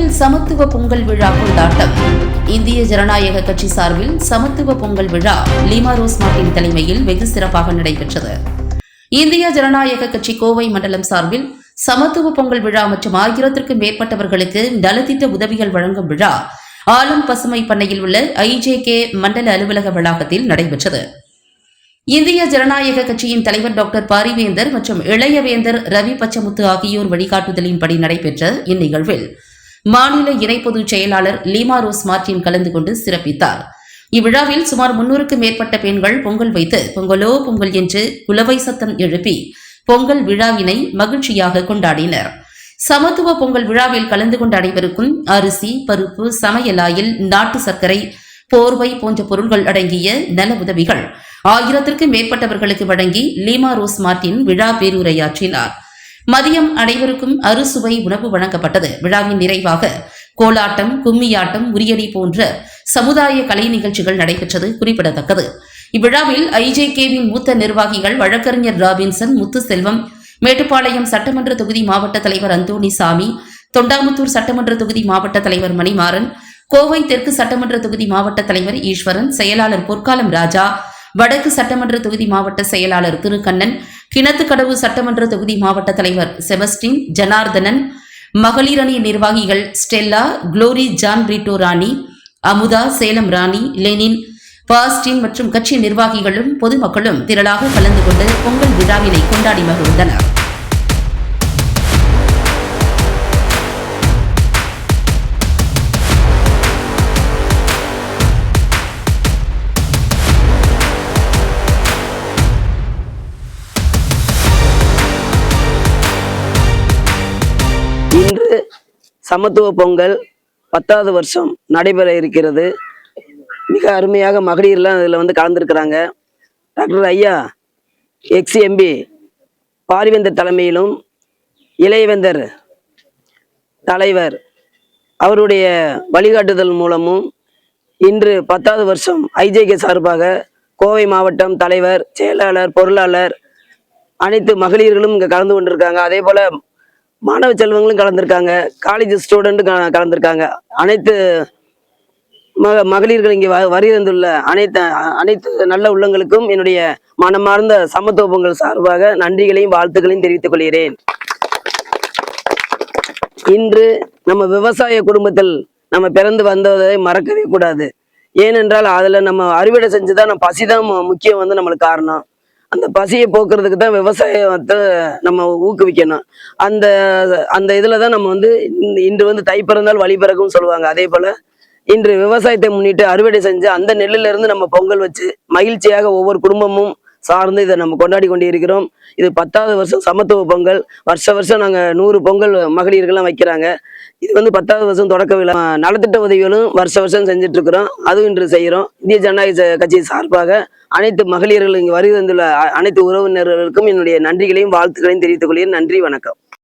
சென்னையில் சமத்துவ பொங்கல் விழா கொண்டாட்டம். இந்திய ஜனநாயக கட்சி சார்பில் சமத்துவ பொங்கல் விழா லீமா ரோஸ் மார்ட்டின் தலைமையில் வெகு சிறப்பாக நடைபெற்றது. இந்திய ஜனநாயக கட்சி கோவை மண்டலம் சார்பில் சமத்துவ பொங்கல் விழா மற்றும் ஆயிரத்திற்கும் மேற்பட்டவர்களுக்கு நலத்திட்ட உதவிகள் வழங்கும் விழா ஆலம் பசுமை பண்ணையில் உள்ள ஐஜேகே மண்டல அலுவலக வளாகத்தில் நடைபெற்றது. இந்திய ஜனநாயக கட்சியின் தலைவர் டாக்டர் பாரிவேந்தர் மற்றும் இளையவேந்தர் ரவி பச்சமுத்து ஆகியோர் வழிகாட்டுதலின்படி நடைபெற்ற இந்நிகழ்வில் மாநில இணை பொதுச் செயலாளர் லீமா ரோஸ் மார்டின் கலந்து கொண்டு சிறப்பித்தார். இவ்விழாவில் சுமார் முன்னூறுக்கும் மேற்பட்ட பெண்கள் பொங்கல் வைத்து பொங்கலோ பொங்கல் என்று குலவை சத்தம் எழுப்பி பொங்கல் விழாவினை மகிழ்ச்சியாக கொண்டாடினர். சமத்துவ பொங்கல் விழாவில் கலந்து கொண்ட அனைவருக்கும் அரிசி பருப்பு சமையலாயில் நாட்டு சர்க்கரை போர்வை போன்ற பொருட்கள் அடங்கிய நல உதவிகள் ஆயிரத்திற்கும் மேற்பட்டவர்களுக்கு வழங்கி லீமா ரோஸ் மார்டின் விழா பேருரையாற்றினார். மதியம் அனைவருக்கும் அறுசுவை உணவு வழங்கப்பட்டது. விழாவின் நிறைவாக கோலாட்டம் கும்மியாட்டம் உரியடி போன்ற சமுதாய கலை நிகழ்ச்சிகள் நடைபெற்றது குறிப்பிடத்தக்கது. இவ்விழாவில் ஐஜேகேவின் மூத்த நிர்வாகிகள் வழக்கறிஞர் ராபின்சன் முத்துசெல்வம் மேட்டுப்பாளையம் சட்டமன்ற தொகுதி மாவட்ட தலைவர் அந்தோணி சாமி தொண்டாமுத்தூர் சட்டமன்ற தொகுதி மாவட்ட தலைவர் மணிமாறன் கோவை தெற்கு சட்டமன்ற தொகுதி மாவட்ட தலைவர் ஈஸ்வரன் செயலாளர் பொற்காலம் ராஜா வடக்கு சட்டமன்ற தொகுதி மாவட்ட செயலாளர் திருக்கண்ணன் கிணத்துக்கடவு சட்டமன்ற தொகுதி மாவட்ட தலைவர் செபஸ்டின் ஜனார்தனன் மகளிர் அணி நிர்வாகிகள் Stella Glory John Brito Rani Amudha Salem Rani Lenin Bastin மற்றும் கட்சி நிர்வாகிகளும் பொதுமக்களும் திரளாக கலந்து கொண்டு பொங்கல் விழாவினை கொண்டாடி மகிழ்ந்தனர். சமத்துவ பொங்கல் பத்தாவது வருஷம் நடைபெற இருக்கிறது. மிக அருமையாக மகளிர்லாம் இதில் வந்து கலந்துருக்கிறாங்க. டாக்டர் ஐயா எக்ஸ்எம்பி பாரிவேந்தர் தலைமையிலும் இளையவேந்தர் தலைவர் அவருடைய வழிகாட்டுதல் மூலமும் இன்று பத்தாவது வருஷம் ஐஜேகே சார்பாக கோவை மாவட்டம் தலைவர் செயலாளர் பொருளாளர் அனைத்து மகளிர்களும் இங்கே கலந்து கொண்டிருக்காங்க. அதே போல மாணவ செல்வங்களும் கலந்துருக்காங்க. காலேஜ் ஸ்டூடெண்ட்டும் க- கலந்துருக்காங்க. அனைத்து மக மகளிர்கள் இங்கே வ- அனைத்து அனைத்து நல்ல உள்ளங்களுக்கும் என்னுடைய மனமார்ந்த சமத்துவங்கள் சார்பாக நன்றிகளையும் வாழ்த்துக்களையும் தெரிவித்துக் கொள்கிறேன். இன்று நம்ம விவசாய குடும்பத்தில் நம்ம பிறந்து வந்ததை மறக்கவே கூடாது. ஏனென்றால் அதுல நம்ம அறுவடை செஞ்சுதான் நம்ம பசிதான் முக்கியம் வந்து நம்மளுக்கு காரணம். அந்த பசியை போக்குறதுக்கு தான் விவசாயத்தை நம்ம ஊக்குவிக்கணும். அந்த அந்த இதில் தான் நம்ம வந்து இன்று வந்து தை பிறந்தால் வழி பிறக்கும்னு சொல்லுவாங்க. அதே போல் இன்று விவசாயத்தை முன்னிட்டு அறுவடை செஞ்சு அந்த நெல்லிலிருந்து நம்ம பொங்கல் வச்சு மகிழ்ச்சியாக ஒவ்வொரு குடும்பமும் சார்ந்து இதை நம்ம கொண்டாடி கொண்டிருக்கிறோம். இது பத்தாவது வருஷம் சமத்துவ பொங்கல். வருஷ வருஷம் நாங்கள் நூறு பொங்கல் மகளிர்கள்லாம் வைக்கிறாங்க. இது வந்து பத்தாவது வருஷம் தொடக்க விழா. நலத்திட்ட உதவிகளும் வருஷ வருஷம் செஞ்சுட்டு இருக்கிறோம் அதுவும் இன்று செய்கிறோம் இந்திய ஜனநாயக கட்சி சார்பாக அனைத்து மகளிர்கள் இங்கே வருகை வந்துள்ள அனைத்து உறவினர்களுக்கும் என்னுடைய நன்றிகளையும் வாழ்த்துக்களையும் தெரிவித்துக் கொள்கிறேன். நன்றி வணக்கம்.